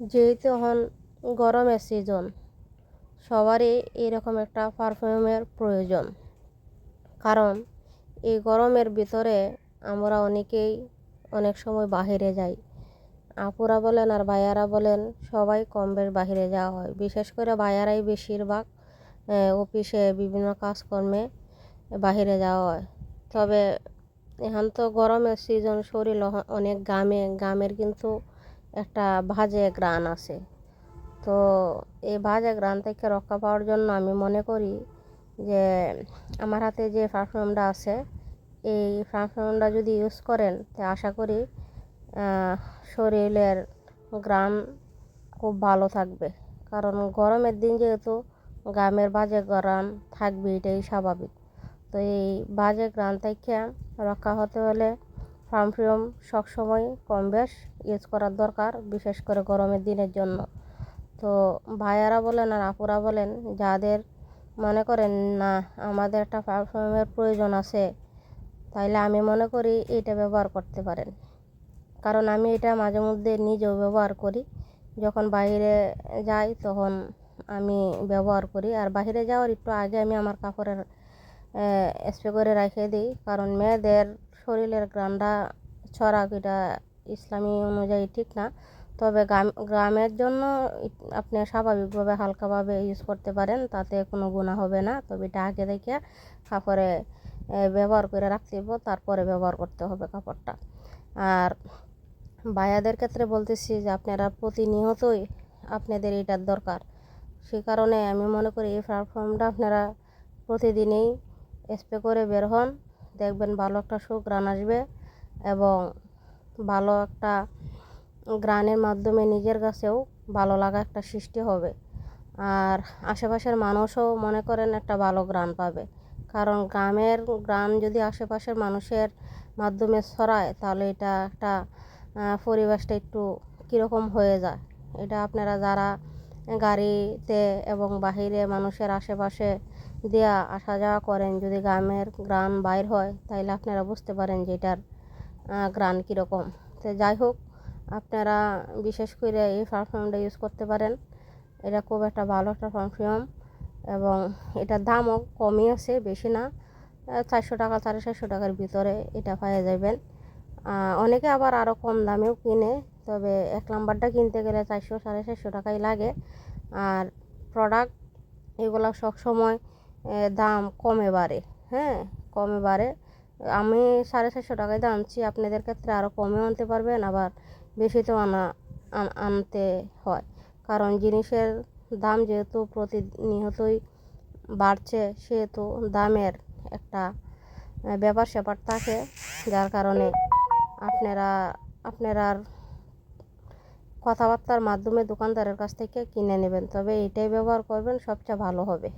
যেহেতু এখন গরমের সিজন সবারই এরকম একটা পারফিউমের প্রয়োজন। কারণ এই গরমের ভিতরে আমরা অনেকেই অনেক সময় বাহিরে যাই। আপুরা বলেন আর ভাইয়ারা বলেন, সবাই কম বেশ বাহিরে যাওয়া হয়। বিশেষ করে ভাইয়ারাই বেশিরভাগ অফিসে বিভিন্ন কাজকর্মে বাহিরে যাওয়া হয়। তবে এখন তো গরমের সিজন শরীর অনেক গামে গামের কিন্তু একটা ভাজে গ্রান আছে। তো এই ভাজে গ্রান থেকে রক্ষা পাওয়ার জন্য আমি মনে করি যে আমার হাতে যে পারফিউমটা আছে, এই পারফিউমটা যদি ইউজ করেন, তো আশা করি শরীরের গ্রাম খুব ভালো থাকবে। কারণ গরমের দিন যেহেতু গ্রামের বাজে গ্রাম থাকবে এটাই স্বাভাবিক। তো এই বাজে গ্রাম থেকে রক্ষা হতে হলে পারফিউম সবসময় কম বেশ ইউজ করার দরকার, বিশেষ করে গরমের দিনের জন্য। তো ভাইয়ারা বলেন আর আপুরা বলেন, যাদের মনে করেন, না, আমাদের একটা পারফিউমের প্রয়োজন আছে, তাইলে আমি মনে করি এটা ব্যবহার করতে পারেন। কারণ আমি এটা মাঝে মধ্যে নিজেও ব্যবহার করি। যখন বাইরে যাই, তখন আমি ব্যবহার করি। আর বাইরে যাওয়ার একটু আগে আমি আমার কাপড়ের স্প্রে করে রেখে দিই। কারণ মেয়েদের শরীরের গ্রামটা ছড়া এটা ইসলামী অনুযায়ী ঠিক না। তবে গ্রামের জন্য আপনি স্বাভাবিকভাবে হালকাভাবে ইউজ করতে পারেন, তাতে কোনো গুণা হবে না। তবে এটা আগে দেখে কাপড়ে ব্যবহার করে রাখতে হবে তারপরে ব্যবহার করতে হবে কাপড়টা। আর বায়াদের ক্ষেত্রে বলতেছি যে, আপনারা প্রতিনিয়তই আপনাদের এটার দরকার। সে কারণে আমি মনে করি এই প্ল্যাটফর্মটা আপনারা প্রতিদিনই স্প্রে করে বের হন। দেখবেন ভালো একটা সুগ্রান আসবে এবং ভালো একটা গ্রানের মাধ্যমে নিজের কাছেও ভালো লাগা একটা সৃষ্টি হবে। আর আশেপাশের মানুষও মনে করেন একটা ভালো গ্রান পাবে। কারণ গ্রামের গ্রাম যদি আশেপাশের মানুষের মাধ্যমে ছড়ায়, তাহলে এটা একটা পরিবেশটা একটু কীরকম হয়ে যায়। এটা আপনারা যারা গাড়িতে এবং বাহিরে মানুষের আশেপাশে দেয়া আসা যাওয়া করেন। যদি গ্রামের গ্রান বাইর হয়, তাইলে আপনারা বুঝতে পারেন যে এটার গ্রান কীরকম। তো যাই হোক, আপনারা বিশেষ করে এই পারফিউমটা ইউজ করতে পারেন। এটা খুব একটা ভালো একটা পারফিউম এবং এটার দামও কমই আছে, বেশি না। চারশো টাকা, সাড়ে চারশো টাকার ভিতরে এটা পাওয়া যাবেন অনেকে আবার আরও কম দামেও কিনে। তবে এক নাম্বারটা কিনতে গেলে চারশো সাড়ে চারশো টাকাই লাগে। আর প্রোডাক্ট এগুলো সবসময় দাম কমে বাড়ে হ্যাঁ? কমে বাড়ে। আমি সাড়ে চারশো টাকায় আনছি আপনাদের ক্ষেত্রে আরও কমেও আনতে পারবেন, আবার বেশিতেও আনা আনতে হয়। কারণ জিনিসের দাম যেহেতু প্রতিনিয়তই বাড়ছে, সেহেতু দামের একটা ব্যাপার স্যাপার থাকে, যার কারণে আপনারা, আপনার কথাবার্তার মাধ্যমে দোকানদারের কাছ থেকে কিনে নেবেন। তবে এটাই ব্যবহার করবেন সবচেয়ে ভালো হবে।